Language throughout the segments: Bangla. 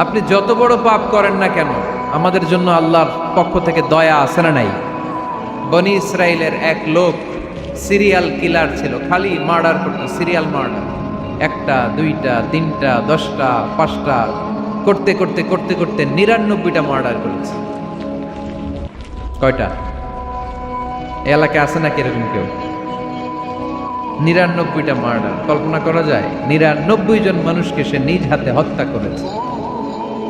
আপনি যত বড় পাপ করেন না কেন, আমাদের জন্য আল্লাহর পক্ষ থেকে দয়া আছে না নাই? বনি ইসরায়েলের এক লোক সিরিয়াল কিলার ছিল, খালি মার্ডার করতো, সিরিয়াল মার্ডার। একটা, দুইটা, তিনটা, দশটা, পাঁচটা, করতে করতে করতে করতে নিরানব্বইটা মার্ডার করেছে। কয়টা? এলাকায় আছে নাকি এরকম কেউ? নিরানব্বইটা মার্ডার, কল্পনা করা যায়, নিরানব্বই জন মানুষকে সে নিজ হাতে হত্যা করেছে।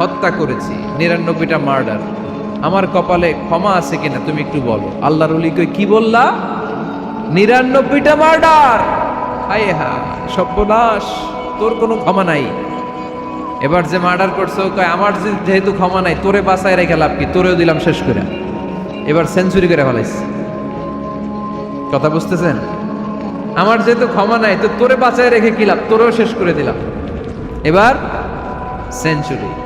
হত্যা করেছি, নিরানব্বইটা মার্ডার। আমার কপালে ক্ষমা আছে কিনা তুমি একটু বলো। আল্লাহর অলি কই কি বললা? নিরানব্বইটা মার্ডার! হায় হা সর্বনাশ, তোর কোনো ক্ষমা নাই। এবার যে মার্ডার করছ কয়, আমার যেহেতু ক্ষমা নাই, তোরে বাসায় রেখে লাভ কি? তোরেও দিলাম শেষ করে। এবার সেঞ্চুরি করে ফেলাইছে। কথা বুঝতেছেন? আমার যেহেতু ক্ষমা নাই, তো তোরে বাঁচায় রেখে কি লাভ? তোরেও শেষ করে দিলাম। এবার সেঞ্চুরি।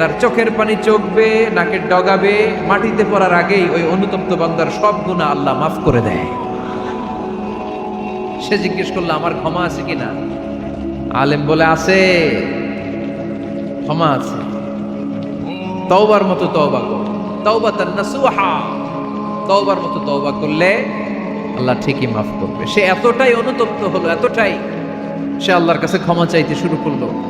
তার চোখের পানি চোখবে নাকের ডগাবে, মাটিতে পড়ার আগেই ওই অনুতপ্ত বান্দার সব গুণা আল্লাহ মাফ করে দেয়। সে জিজ্ঞেস করল, আমার ক্ষমা আছে কিনা? আলেম বলে, আছে। ক্ষমা আছে। তওবার মতো তওবা কর। তওবা তার নাসুহা। তওবার মতো তওবা করলে আল্লাহ ঠিকই মাফ করবে। সে এতটাই অনুতপ্ত হলো, এতটাই সে আল্লাহর কাছে ক্ষমা চাইতে শুরু করল।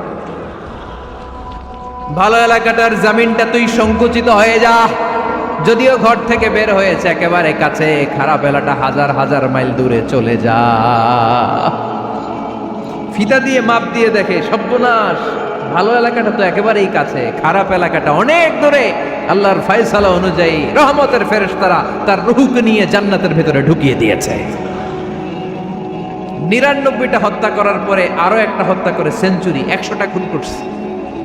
ভালো এলাকাটার জামিনটা তুই সংকুচিত হয়ে যা। যদিও ঘর থেকে বের হয়েছে, একেবারে কাছে। খারাপ এলাটা হাজার হাজার মাইল দূরে চলে যা। ফিতা দিয়ে মাপ দিয়ে দেখে সর্বনাশ ভালো এলাকাটা তো একেবারেই কাছে, খারাপ এলাকাটা অনেক দূরে। আল্লাহর ফয়সালা অনুযায়ী রহমতের ফেরেশতারা তার রুহুকে নিয়ে জান্নাতের ভেতরে ঢুকিয়ে দিয়েছে। নিরানব্বইটা হত্যা করার পরে আরও একটা হত্যা করে সেঞ্চুরি, একশোটা খুন করছে।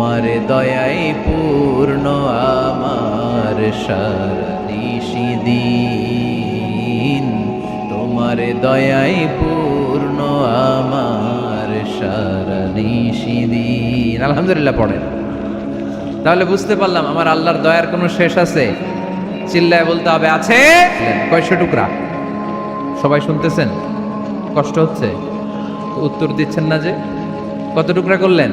তোমার দয়াই পূর্ণ আমার সারিষি দিন তোমার দয়াই পূর্ণ আমার সারিষি দিন আলহামদুলিল্লাহ পড়েন। তাহলে বুঝতে পারলাম আমার আল্লাহর দয়ার কোনো শেষ আছে? চিল্লায় বলতে হবে, আছে? কয়শো টুকরা? সবাই শুনতেছেন? কষ্ট হচ্ছে? উত্তর দিচ্ছেন না যে? কত টুকরা করলেন?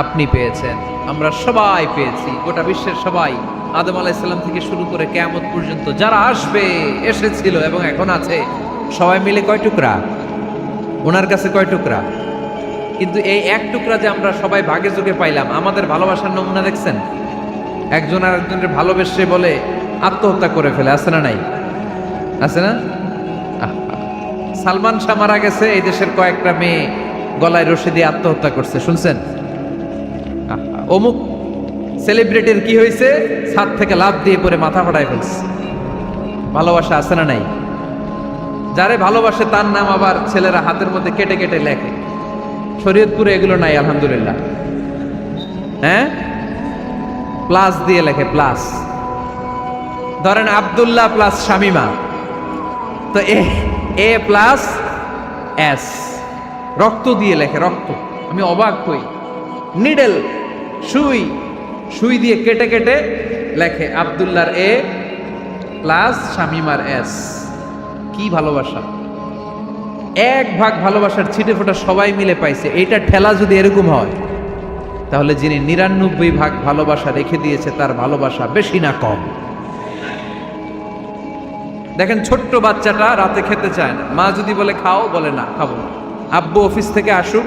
আপনি পেয়েছেন। আমরা সবাই পেয়েছি। গোটা বিশ্বের সবাই আদম আলাইসাল্লাম থেকে শুরু করে কেয়ামত পর্যন্ত যারা আসবে, এসেছিল এবং এখন আছে, সবাই মিলে কয় টুকরা? ওনার কাছে কয় টুকরা? কিন্তু এই এক টুকরা যে আমরা সবাই ভাগে যোগে পাইলাম, আমাদের ভালোবাসার নমুনা দেখছেন? একজন আর একজনের ভালোবেসে বলে, আত্মহত্যা করে ফেলে, আছে না নাই? আছে না? সালমান শাহ মারা গেছে, এই দেশের কয়েকটা মেয়ে গলায় রশি দিয়ে আত্মহত্যা করছে, শুনছেন। অমুক সেলিব্রিটির কি হয়েছে? ছাদ থেকে লাভ দিয়ে পরে মাথা ফাটায় ফেলছে। ভালোবাসা আছে না নাই? যারে ভালোবাসে তার নাম আবার ছেলেরা হাতের মধ্যে কেটে কেটে লেখে। শরীয়তপুরে এগুলো নাই, আলহামদুলিল্লাহ। হ্যাঁ? প্লাস দিয়ে লেখে প্লাস ধরেন আব্দুল্লাহ প্লাস শামিমা। তো এ এ প্লাস এস রক্ত দিয়ে লেখে, রক্ত। আমি অবাক হই। নিডেল সুই সুই দিয়ে কেটে কেটে লেখে আব্দুল্লাহর এ প্লাস শামিমার এস। কি ভালোবাসা। এক ভাগ ভালোবাসার ছিটে ফোটা সবাই মিলে পাইছে। এটা ঠেলা যদি এরকম হয়, তাহলে যিনি নিরানব্বই ভাগ ভালোবাসা রেখে দিয়েছে, তার ভালোবাসা বেশি না কম। দেখেন, ছোট্ট বাচ্চাটা রাতে খেতে চায় না। মা যদি বলে, খাও, বলে, না, খাব আব্বু অফিস থেকে আসুক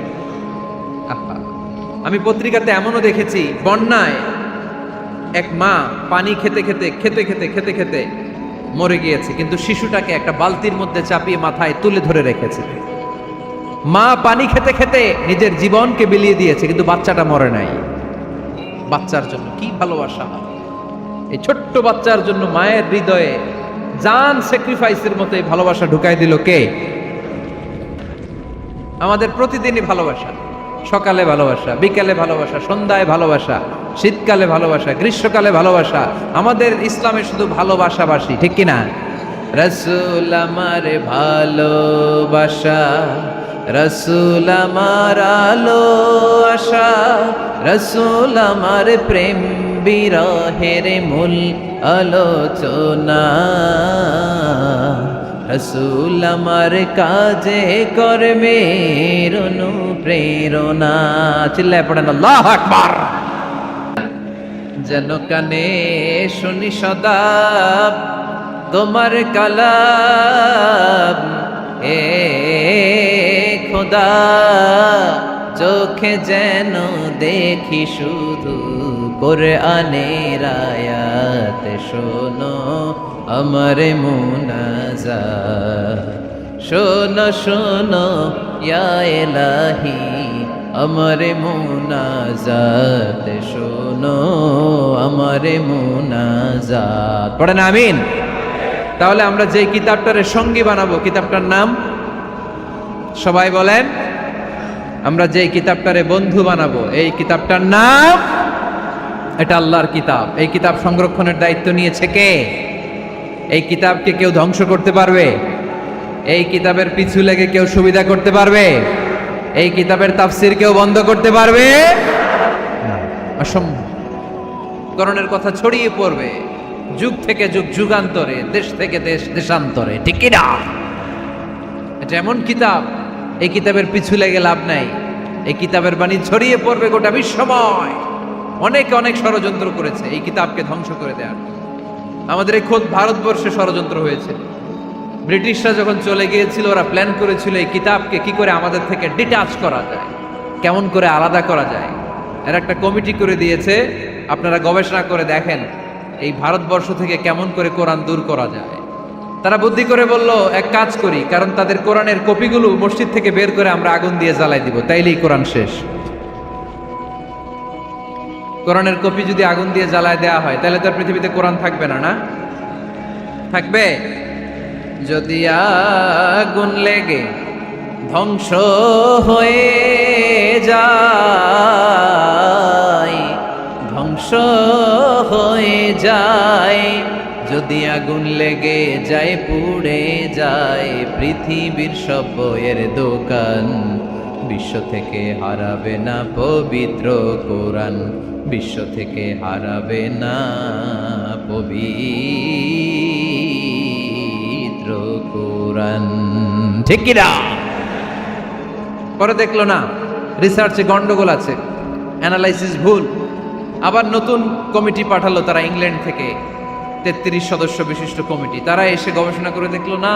আমি পত্রিকাতে এমনও দেখেছি, বন্যায় এক মা পানি খেতে খেতে খেতে খেতে খেতে খেতে মরে গিয়েছে। কিন্তু শিশুটাকে একটা বালতির মধ্যে চাপিয়ে মাথায় তুলে ধরে রেখেছে। মা পানি খেতে খেতে নিজের জীবনকে বিলিয়ে দিয়েছে, কিন্তু বাচ্চাটা মরে নাই। বাচ্চার জন্য কি ভালোবাসা? এই ছোট্ট বাচ্চার জন্য মায়ের হৃদয়ে জান স্যাক্রিফাইসের মতো এই ভালোবাসা ঢুকাই দিল কে? আমাদের প্রতিদিনই ভালোবাসা। সকালে ভালোবাসা, বিকালে ভালোবাসা, সন্ধ্যায় ভালোবাসা, শীতকালে ভালোবাসা, গ্রীষ্মকালে ভালোবাসা, আমাদের ইসলামে শুধু ভালোবাসাবাসী, ঠিক কিনা? রসুল আমার ভালোবাসা, রসুল আমার আলো আশা, রসুল আমার প্রেম বিরহের মূল আলোচনা। রসুল আমার কাজে কর্মের অনুপ্রেরণা চিল্লায় পড়েন, আল্লাহ আকবার। যেন কানে শুনি সদা তোমার কালাম। এ খোদা, চোখে যেন দেখি শুধু করে আনের আয়াত শোনো আমার মুনাজা শোনো শোনো, ইয়া এলাহি আমার মুনাজাত শোনো, আমার মুনাজাত। পড়েন, আমিন। তাহলে আমরা যে কিতাবটারে সঙ্গী বানাবো, কিতাবটার নাম? সবাই বলেন, আমরা যে কিতাবটারে বন্ধু বানাবো, এই কিতাবটার নাম এটা আল্লাহর কিতাব। এই কিতাব সংরক্ষণের দায়িত্ব নিয়েছে কে? এই কিতাবকে কেউ ধ্বংস করতে পারবে? এই কিতাবের পিছু লেগে কেউ সুবিধা করতে পারবে? এই কিতাবের তাফসির কেউ বন্ধ করতে পারবে? অসম্ভব। করণের কথা ছড়িয়ে পড়বে। যুগ থেকে যুগ, যুগান্তরে, দেশ থেকে দেশ, দেশান্তরে, ঠিক না? এটা এমন কিতাব, এই কিতাবের পিছু লেগে লাভ নাই। এই কিতাবের বাণী ছড়িয়ে পড়বে গোটা বিশ্বময়। অনেকে অনেক ষড়যন্ত্র করেছে এই কিতাবকে ধ্বংস করে দেওয়ার আমাদের এই খোদ ভারতবর্ষে ষড়যন্ত্র হয়েছে। ব্রিটিশরা যখন চলে গিয়েছিল, ওরা প্ল্যান করেছিল এই কিতাবকে কি করে আমাদের থেকে ডিটাচ করা যায়, কেমন করে আলাদা করা যায়। এর একটা কমিটি করে দিয়েছে, আপনারা গবেষণা করে দেখেন এই ভারতবর্ষ থেকে কেমন করে কোরআন দূর করা যায়। তারা বুদ্ধি করে বলল, এক কাজ করি, কারণ তাদের কোরআনের কপিগুলো মসজিদ থেকে বের করে আমরা আগুন দিয়ে জ্বালাই দিব, তাইলেই কোরআন শেষ। কোরআনের কপি যদি আগুন দিয়ে জ্বালায় দেওয়া হয়, তাহলে তো আর পৃথিবীতে কোরআন থাকবে না না? থাকবে? যদি আগুন লেগে ধ্বংস হয়ে যায়, ধ্বংস হয়ে যায়, যদি আগুন লেগে যায়, পুড়ে যায়, পৃথিবীর সব বইয়ের দোকান। বিশ্ব থেকে হারাবে না পবিত্র কোরআন। বিশ্ব থেকে হারাবে না পবিত্র কোরআন। ঠিক কিনা? পরে দেখল না, রিসার্চে গন্ডগোল আছে, অ্যানালাইসিস ভুল। আবার নতুন কমিটি পাঠালো তারা ইংল্যান্ড থেকে, তেত্রিশ সদস্য বিশিষ্ট কমিটি। তারা এসে গবেষণা করে দেখল না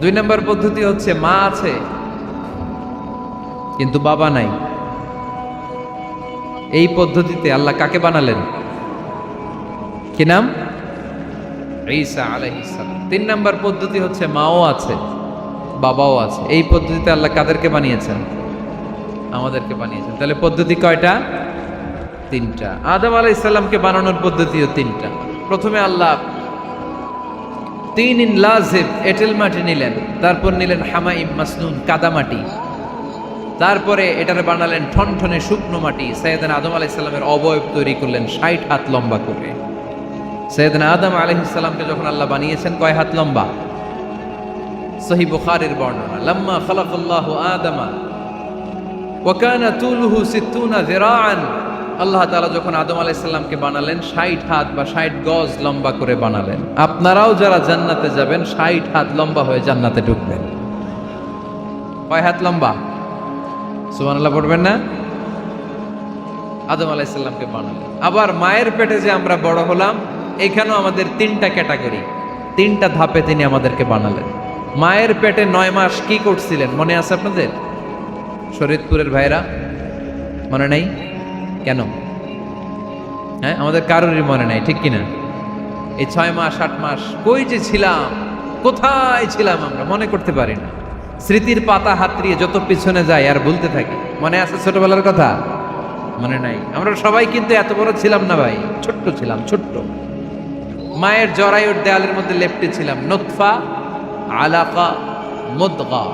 দুই নম্বর পদ্ধতি হচ্ছে মা আছে, কিন্তু বাবা নাই। এই পদ্ধতিতে আল্লাহ কাকে বানালেন? কি নাম? তিন নম্বর পদ্ধতি হচ্ছে মাও আছে, বাবাও আছে। এই পদ্ধতিতে আল্লাহ কাদেরকে বানিয়েছেন? আমাদেরকে বানিয়েছেন। তাহলে পদ্ধতি কয়টা? তিনটা। আদম আলাইসাল্লামকে বানানোর পদ্ধতিও তিনটা। প্রথমে আল্লাহ তিন ইন লাজেব, এটেল মাটি নিলেন। তারপর নিলেন হামাইম মাসনুন কাদা মাটি। তারপরে এটারে বানালেন ঠনঠনে শুকনো মাটি। সৈয়দান আদম আলাইসাল্লামের অবয়ব তৈরি করলেন ষাট হাত লম্বা করে। সৈয়দান আদম আলাইহিসসালামকে যখন আল্লাহ বানিয়েছেন, কয় হাত লম্বা? সহি বুখারীর বর্ণনা, লাম্মা খালাকাল্লাহু আদামা ওয়াকানা তুলুহু সিত্তুনা যিরাআন। আল্লাহ তাআলা যখন আদম আলাইসাল্লামকে বানালেন 60 হাত বা 60 গজ লম্বা করে বানালেন। আপনারাও যারা জান্নাতে যাবেন 60 হাত লম্বা হয়ে জান্নাতে ঢুকবেন। কয় হাত লম্বা? সুবহানাল্লাহ, পড়বেন না? আদম আলাইসাল্লামকে বানালেন। আবার মায়ের পেটে যে আমরা বড় হলাম, এখানেও আমাদের তিনটা ক্যাটাগরি। তিনটা ধাপে তিনি আমাদেরকে বানালেন। মায়ের পেটে নয় মাস কি করছিলেন? মনে আছে আপনাদের? শরীদপুরের ভাইরা? মনে নেই? কেন? হ্যাঁ আমাদের কারোরই মনে নাই, ঠিক কিনা? এই ছয় মাস, আট মাস, কই যে ছিলাম? কোথায় ছিলাম আমরা? মনে করতে পারি না। স্মৃতির পাতা হাতড়িয়ে যত পিছনে যাই, আর ভুলতে থাকি, মনে আছে ছোটবেলার কথা? মনে নাই। আমরা সবাই কিন্তু এত বড় ছিলাম না ভাই, ছোট্ট ছিলাম, ছোট্ট। মায়ের জরায়ুর দেয়ালের মধ্যে লেপটে ছিলাম নোৎফা আলাকা, মুদগা।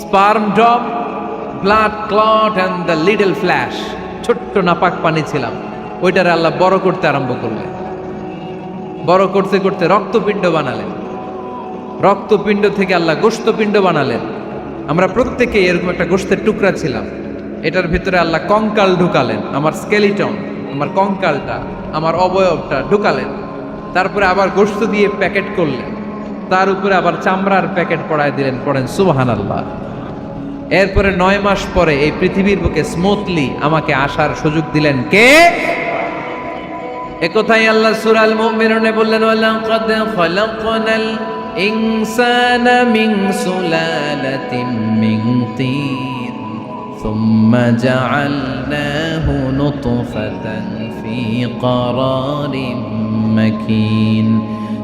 Sperm drop, blood clot and the little flesh ছোট্ট নাপাক পানি ছিলাম। ওইটারে আল্লাহ বড় করতে আরম্ভ করলেন। বড় করতে করতে রক্তপিণ্ড বানালেন। রক্তপিণ্ড থেকে আল্লাহ গোস্তপিণ্ড বানালেন। আমরা প্রত্যেকে এরকম একটা গোস্তের টুকরা ছিলাম। এটার ভিতরে আল্লাহ কঙ্কাল ঢুকালেন। আমার স্কেলিটন আমার কঙ্কালটা, আমার অবয়বটা ঢুকালেন। তারপরে আবার গোস্ত দিয়ে প্যাকেট করলেন। তার উপরে আবার চামড়ার প্যাকেট পড়ায় দিলেন, পড়েন সুবাহান আল্লাহ এরপরে নয় মাস পরে এই পৃথিবীর বুকে স্মুথলি আমাকে আসার সুযোগ দিলেন কে একথাই আল্লাহ সূরাল মুমিনুনে বললেন ওয়ালাকাদ খালাকনাল ইনসানা মিন সুলালাতিন মিন তিন ثم جعلناه نطفة في قرار مكين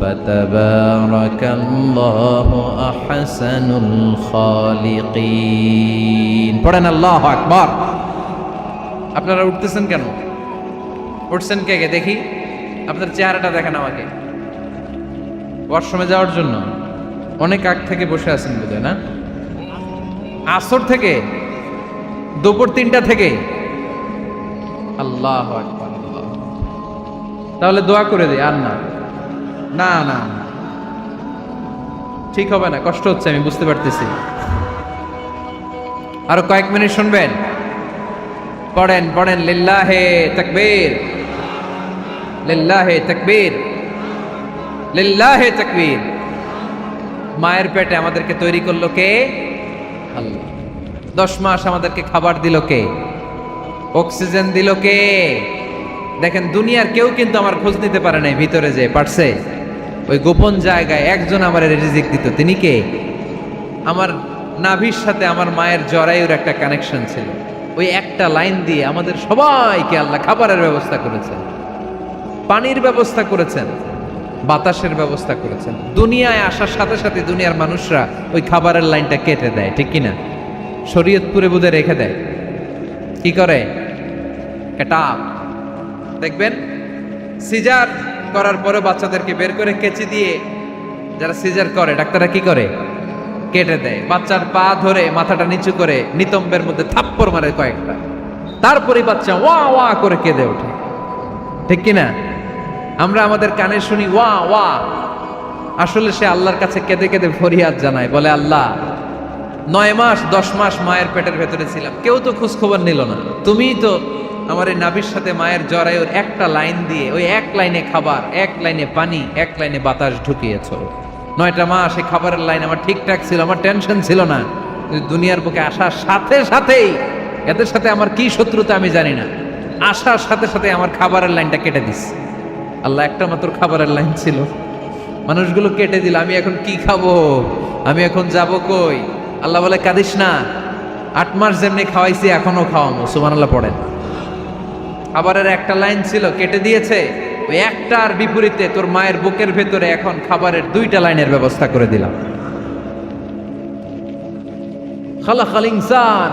فتبارك الله أحسن الخالقين পড়েন আল্লাহ আকবার আপনারা উঠতেছেন কেন উঠছেন কে কে দেখি আপনার চেহারাটা দেখেন আমাকে ওয়াশরুমে যাওয়ার জন্য অনেক আগ থেকে বসে আছেন বোধহয় না আসর থেকে দুপুর তিনটা থেকে আল্লাহ আকবার আল্লাহ। তাহলে দোয়া করে দিই আর না না না। ঠিক হবে না, কষ্ট হচ্ছে, আমি বুঝতে পারতেছি। আরও কয়েক মিনিট শুনবেন। পড়েন পড়েন, লিল্লাহে তাকবীর। লিল্লাহে তাকবীর। লিল্লাহে তাকবীর। মায়ের পেটে আমাদেরকে তৈরি করল কে? আল্লাহ। দশ মাস আমাদেরকে খাবার দিল কে? অক্সিজেন দিল কে? দেখেন, দুনিয়ার কেউ কিন্তু আমার খোঁজ নিতে পারে নাই, ভিতরে যে, পারছে? ওই গোপন জায়গায় একজন আমার রিজিক দিত। তিনি কে? আমার নাভির সাথে আমার মায়ের জরায়ুর একটা কানেকশন ছিল। ওই একটা লাইন দিয়ে আমাদের সবাইকে আল্লাহ খাবারের ব্যবস্থা করেছেন। পানির ব্যবস্থা করেছেন। বাতাসের ব্যবস্থা করেছেন। দুনিয়ায় আসার সাথে সাথে দুনিয়ার মানুষরা ওই খাবারের লাইনটা কেটে দেয়, ঠিক কিনা? শরীয়তপুরে বুধে রেখে দেয়। কি করে? এটা দেখবেন? সিজার করার পরে বাচ্চাদেরকে বের করে কেচি দিয়ে যারা সিজার করে, ডাক্তাররা কি করে? কেটে দেয়। বাচ্চার পা ধরে মাথাটা নিচু করে নিতম্বের মধ্যে থাপ্পড় মারে কয়েকটা। তারপরে বাচ্চা ওয়া ওয়া করে কেঁদে ওঠে। ঠিক কিনা? আমরা আমাদের কানে শুনি ওয়া ওয়া। আসলে সে আল্লাহর কাছে কেঁদে কেঁদে ফরিয়াদ জানায়, বলে, আল্লাহ, নয় মাস, দশ মাস মায়ের পেটের ভেতরে ছিলাম। কেউ তো খোঁজ খবর নিল না। তুমিই তো আমার এই নাভির সাথে মায়ের জরায়ুর একটা লাইন দিয়ে, ওই এক লাইনে খাবার, এক লাইনে পানি, এক লাইনে বাতাস ঢুকিয়েছ। নয়টা মাস এই খাবারের লাইন আমার ঠিকঠাক ছিল, আমার টেনশন ছিল না। দুনিয়ার বুকে আসার সাথে সাথেই, এদের সাথে আমার কি শত্রুতা আমি জানি না। আসার সাথে সাথে আমার খাবারের লাইনটা কেটে দিস আল্লাহ একটা মাত্র খাবারের লাইন ছিল। মানুষগুলো কেটে দিল, আমি এখন কি খাব? আমি এখন যাব কই? আল্লাহ বলে, কাঁদিস না। আট মাস যেমনি খাওয়াইছি এখনও খাওয়ামো। সুমান আল্লাহ পড়েন। খাবারের একটা লাইন ছিল, কেটে দিয়েছে, ওই একটার বিপরীতে তোর মায়ের বুকের ভেতরে এখন খাবারের দুইটা লাইনের ব্যবস্থা করে দিলাম। ইনসান,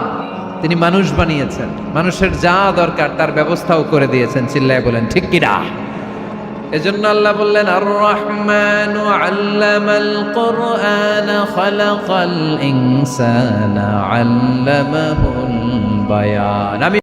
তিনি মানুষ বানিয়েছেন, মানুষের যা দরকার তার ব্যবস্থাও করে দিয়েছেন, চিল্লায় বলেন, ঠিক কিনা এজন্য আল্লাহ বললেন আর রহমান আল্লামাল কোরআন খালাকাল ইনসানা, আল্লামাহুল বায়ান। আমি